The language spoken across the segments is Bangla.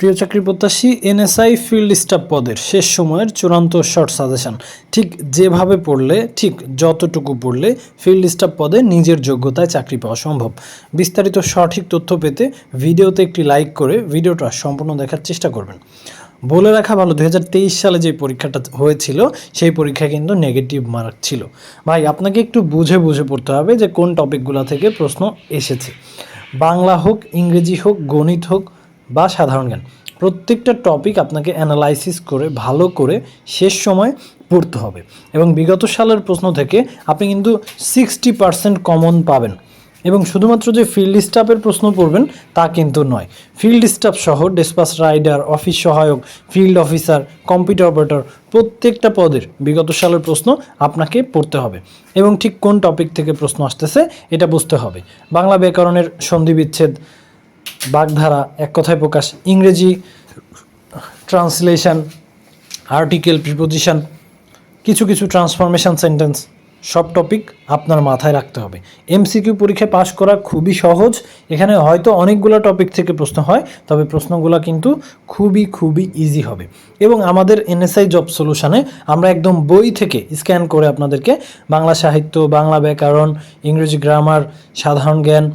প্রিয় চাকরি প্রত্যাশী, এনএসআই ফিল্ড স্টাফ পদের শেষ সময়ের চূড়ান্ত শর্ট সাজেশন। ঠিক যেভাবে পড়লে, ঠিক যতটুকু পড়লে ফিল্ড স্টাফ পদে নিজের যোগ্যতায় চাকরি পাওয়া সম্ভব। বিস্তারিত সঠিক তথ্য পেতে ভিডিওতে একটি লাইক করে ভিডিওটা সম্পূর্ণ দেখার চেষ্টা করবেন। বলে রাখা ভালো দু হাজার তেইশ সালে যে পরীক্ষাটা হয়েছিল, সেই পরীক্ষা কিন্তু নেগেটিভ মার্ক ছিল। ভাই, আপনাকে একটু বুঝে বুঝে পড়তে হবে যে কোন টপিকগুলো থেকে প্রশ্ন এসেছে। বাংলা হোক, ইংরেজি হোক, গণিত হোক বা সাধারণ জ্ঞান। প্রত্যেকটা টপিক আপনাকে অ্যানালাইসিস করে, ভালো করে শেষ সময় পড়তে হবে। এবং বিগত সালের প্রশ্ন থেকে আপনি কিন্তু সিক্সটি পার্সেন্ট কমন পাবেন। এবং শুধুমাত্র যে ফিল্ড স্টাফের প্রশ্ন পড়বেন, তা কিন্তু নয়। ফিল্ড স্টাফ সহ ডেসপাস রাইডার অফিস সহায়ক ফিল্ড অফিসার কম্পিউটার অপারেটর প্রত্যেকটা পদের বিগত সালের প্রশ্ন আপনাকে পড়তে হবে। এবং ঠিক কোন টপিক থেকে প্রশ্ন আসতেছে, এটা বুঝতে হবে। বাংলা ব্যাকরণের সন্ধি বিচ্ছেদ বাগধারা, এক কথায় প্রকাশ, ইংরেজি ট্রান্সলেশন আর্টিকেল প্রিপোজিশন কিছু কিছু ট্রান্সফরমেশন সেন্টেন্স সব টপিক আপনার মাথায় রাখতে হবে। এমসিকিউ পরীক্ষায় পাশ করা খুবই সহজ। এখানে হয়তো অনেকগুলো টপিক থেকে প্রশ্ন হয়, তবে প্রশ্নগুলো কিন্তু খুবই খুবই ইজি হবে। এবং আমাদের এনএসআই জব সলিউশনে আমরা একদম বই থেকে স্ক্যান করে আপনাদেরকে বাংলা সাহিত্য, বাংলা ব্যাকরণ, ইংরেজি গ্রামার সাধারণ জ্ঞান,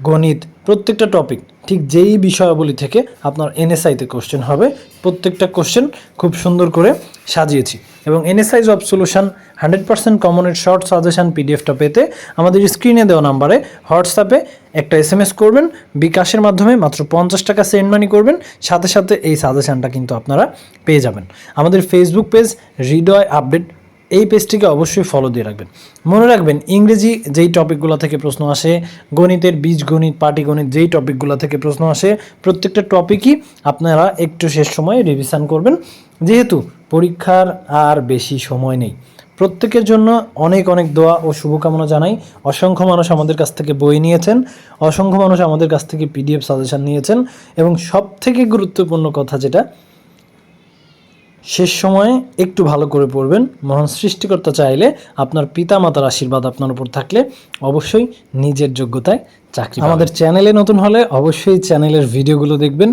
গণিত প্রত্যেকটা টপিক ঠিক যেই বিষয়াবলী থেকে আপনার এনএসআইতে কোশ্চেন হবে, প্রত্যেকটা কোশ্চেন খুব সুন্দর করে সাজিয়েছি। এবং NSI job solution hundred percent কমনের short suggestion পিডিএফটা পেতে আমাদের স্ক্রিনে দেওয়া নাম্বারে হোয়াটসঅ্যাপে একটা এস এম এস করবেন, বিকাশের মাধ্যমে মাত্র পঞ্চাশ টাকা সেন্ড মানি করবেন, সাথে সাথে এই সাজেশনটা কিন্তু আপনারা পেয়ে যাবেন। আমাদের ফেসবুক পেজ হৃদয় আপডেট এই পেজটিকে অবশ্যই ফলো দিয়ে রাখবেন। মনে রাখবেন, ইংরেজি যেই টপিকগুলো থেকে প্রশ্ন আসে, গণিতের বীজগণিত পাটিগণিত যেই টপিকগুলো থেকে প্রশ্ন আসে, প্রত্যেকটা টপিকই আপনারা একটু শেষ সময়ে রিভিশন করবেন। যেহেতু পরীক্ষার আর বেশি সময় নেই। প্রত্যেকের জন্য অনেক অনেক দোয়া ও শুভকামনা জানাই। অসংখ্য মানুষ আমাদের কাছ থেকে বই নিয়েছেন, অসংখ্য মানুষ আমাদের কাছ থেকে পিডিএফ সাজেশন নিয়েছেন এবং সব থেকে গুরুত্বপূর্ণ কথা যেটা শেষ সময়ে একটু ভালো করে পড়বেন। মহান সৃষ্টিকর্তা চাইলে আপনার পিতা মাতার আশীর্বাদ আপনার উপর থাকলে অবশ্যই নিজের যোগ্যতায় চাকরি আমাদের চ্যানেলে নতুন হলে অবশ্যই চ্যানেলের ভিডিওগুলো দেখবেন।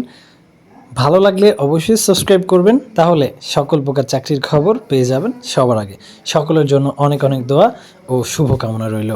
ভালো লাগলে অবশ্যই সাবস্ক্রাইব করবেন, তাহলে সকল প্রকার চাকরির খবর পেয়ে যাবেন সবার আগে। সকলের জন্য অনেক অনেক দোয়া ও শুভকামনা রইল।